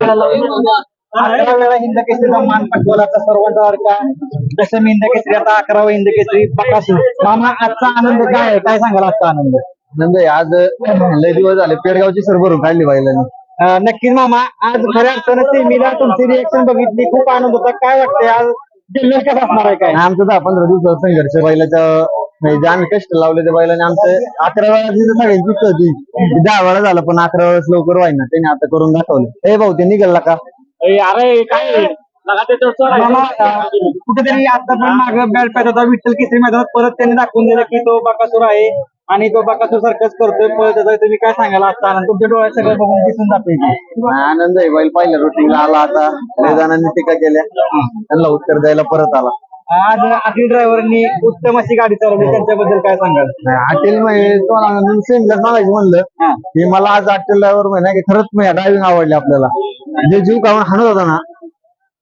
वेळा हिंद केसरीचा मान पटवला सर्वांचा अडका दशम हिंद केसरी आता अकरावा हिंद केसरी बकासूर मामा आजचा आनंद काय आहे? काय सांगाल आजचा आनंद? नंद आज लय दिवस झाले. पेडगावची सर भरून काढली बाईला नक्कीच मामा आज खऱ्या अर्थानं सेमीला तुमची रिएक्शन बघितली. खूप आनंद होता. काय वाटतंय? आज जल्लोष कसा असणार आहे काय? आमचं दहा पंधरा दिवसाचा संघर्ष. बैलाच्या म्हणजे जे आम्ही कष्ट लावले त्या बैलाने आमचं. अकरा वेळा जिथं सगळ्यांची इच्छा होती. ती दहा वेळा झालं पण अकरा वेळेस लवकर व्हायना. त्याने आता करून दाखवलं. ए भाऊ ते निघाला का? अरे काय? कुठेतरी आता पण माग बॅट पाहिजे होता विठ्ठल केसरी मैदानात परत त्यांनी दाखवून दिलं की तो बकासूर आहे आणि तो बकासूर सारखंच करतोय. पळत येतोय. तुम्ही काय सांगाल आता? आनंद तुमच्या डोळ्यात सगळं बघून दिसून जाते आनंद आहे बैल पहिल्या रुटीनला आला आता. लय जणांनी टीका केल्या. त्यांना उत्तर द्यायला परत आला. आज अखिल ड्रायव्हरनी उत्तम अशी गाडी चालवली त्यांच्याबद्दल काय सांगाल? मध्ये सेमीला सांगायचं म्हणलं. की मला आज हॉटेल ड्रायव्हर म्हणे की खरंच ड्रायव्हिंग आवडली आपल्याला. जे जीव काढून हाणत होता ना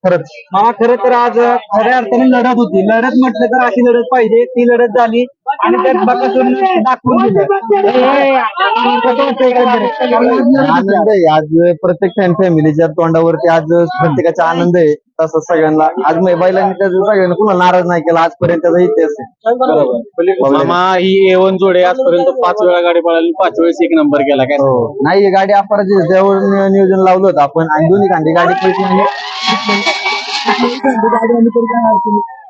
खरंच. मामा खरं तर आज खऱ्या अर्थाने लढत होती. लढत म्हटलं तर अशी लढत पाहिजे ती लढत झाली. आणि त्यात बकासूर दाखवून दिलं? आनंद आहे. आज प्रत्येक फॅन फॅमिलीच्या तोंडावरती आज प्रत्येकाचा आनंद आहे. तसं सगळ्यांना आज मी बैलांनी त्याचं सगळ्यांना कुणाला नाराज नाही केला. आजपर्यंत त्याचा इतिहास आहे. मामा ही एवन जोडे आजपर्यंत पाच वेळा गाडी पळाली. पाच वेळेस एक नंबर केला. काय हो. नाही ही गाडी अपराची त्यावर नियोजन लावलं होतं आपण. आणि दोन्ही खांदी गाडी आणि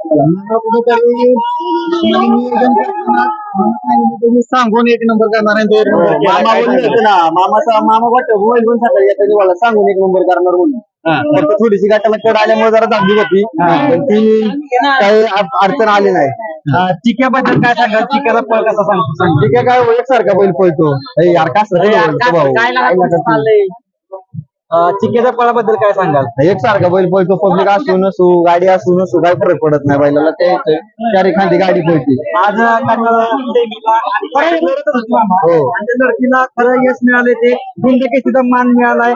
सांगून एक नंबर करणार आहे. तो एक नंबर मामा बोलले होते ना मामाचा मामा वाटतं मोबाईल पण सकाळी मला सांगून एक नंबर करणार म्हणून. फक्त थोडीशी गाठाला कड आल्यामुळे जरा दाबली होती. पण ती काही अड- अडचण आली नाही. चिक्याबद्दल काय सांगाल? चिक्याचा पळ कसा सांगतो? सांग. आहे काय एकसारखा बैल पळतो. यार का असं अरे यार, बोलतो काय- भाऊ? चिक्याच्या पळाबद्दल काय सांगाल? एकसारखा बैल पळतो पब्लिक असू नसू गाडी असू नसू काय फरक पडत नाही बैलाला ते चार एखादी गाडी पळते. आज. हो. लढतीला खरं यश मिळाले ते. हिंद केसरीचा मान मिळालाय.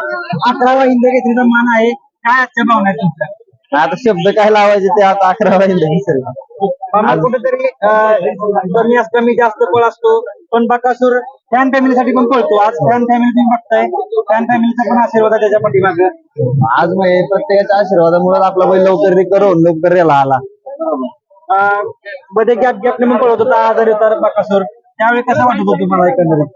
अकरावा हिंद केसरीचा मान आहे. काय आजच्या भावना तुमच्या? आता शब्द काय लावायचे ते आता अकरा राहिले विसरला मामा कुठेतरी कमी जास्त पळ असतो. पण बकासूर फॅन फॅमिलीसाठी पण पळतो आज फॅन फॅमिली तुम्ही बघताय. फॅन फॅमिलीचा पण आशीर्वाद आहे त्याच्या पाठीमागे. आज मग हे प्रत्येकाच्या आशीर्वादामुळे आपला बैल लवकर होऊन लवकर याला आला. मध्ये गॅप गॅपने पण पळत होता आजारी होता बकासूर. त्यावेळी कसं वाटत होतं तुम्हाला एकंदरीत?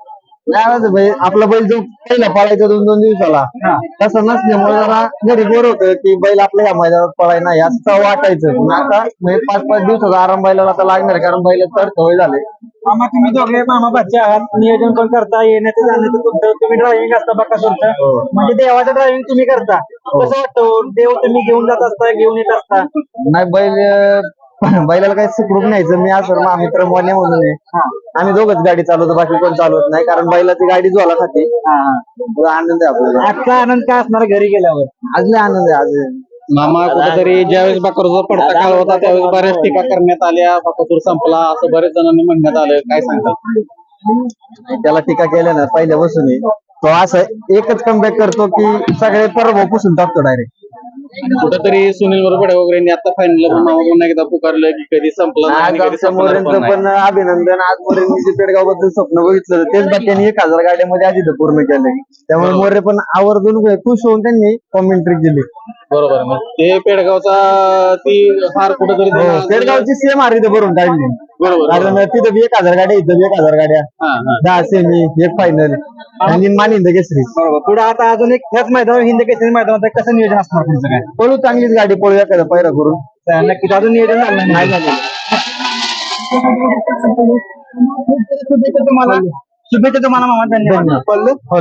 काय आपला बैल जो पहिला पळायचा दोन दोन दिवसाला हा. तसं नसल्यामुळे जरा घरी बोर होतं की बैल आपल्या ह्या मैदानात पळाय नाही असं वाटायचं. पण आता म्हणजे पाच पाच दिवसाचा आराम बैलाला आता लागणार कारण बैल तर सवय झाले. मामा तुम्ही दोघे मामा बच्चे आहात. नियोजन पण करता? येण्याचं जाण्याचं तुमचं तुम्ही ड्रायव्हिंग असता बकासूरचं म्हणजे देवाचं ड्रायव्हिंग तुम्ही करता. कसं वाटतं? हो? देव तुम्ही घेऊन जात असता घेऊन येत असता? नाही बैल बैलाला काही सुखरूप न्यायचं मी असं मा मित्र मोने म्हणून आहे. आम्ही दोघच गाडी चालवतो बाकी कोण चालवत नाही कारण बैलाची गाडी ज्वाला खाते आनंद आहे आपल्याला. आजचा आनंद काय असणार घरी गेल्यावर? आज लय आनंद आहे आज मामा कुठेतरी ज्यावेळेस बाकरचा पडता काळ होता त्यावेळेस बऱ्याच टीका करण्यात आल्या बाकासूर संपला असं बरेच जणांनी म्हणण्यात आलं. काय सांगाल त्याला टीका केल्या ना पहिल्यापासून तो असं एकच कमबॅक करतो की सगळे परवा पुसून टाकतो डायरेक्ट कुठेतरी सुनील बरोबर वगैरे. आता फायनल पुन्हा एकदा पुकारलं की कधी संपला नाही आणि कधी संपणार पण नाही. पण अभिनंदन. आज मोरेंनी जे पेडगावबद्दल स्वप्न बघितलं होतं, तेच बाकी एक हजार गाड्यामध्ये आधी पूर्ण केले त्यामुळे मोरे पण आवर्जून खुश होऊन त्यांनी कॉमेंट्री केली. बरोबर. मग ते पेडगावचा ती फार कुठेतरी हो, पेडगावची सेम हारी भरून काढली. बरोबर कारण तिथं बी एक हजार गाड्या इथं बी एक हजार गाड्या. हा हा. दहा सेमी एक फायनल आणि मानिंद केसरी बरोबर. पुढे आता अजून एक ह्याच मैदानावर हिंद केसरी मैदानात. कसं नियोजन असणार तुमचं काय? पळू चांगलीच गाडी पळू एखादा पैरा करून. तर नक्कीच अजून नियोजन झालं नाही. झालं. शुभेच्छा तुम्हाला. शुभेच्छा तुम्हाला मामा. धन्यवाद. हो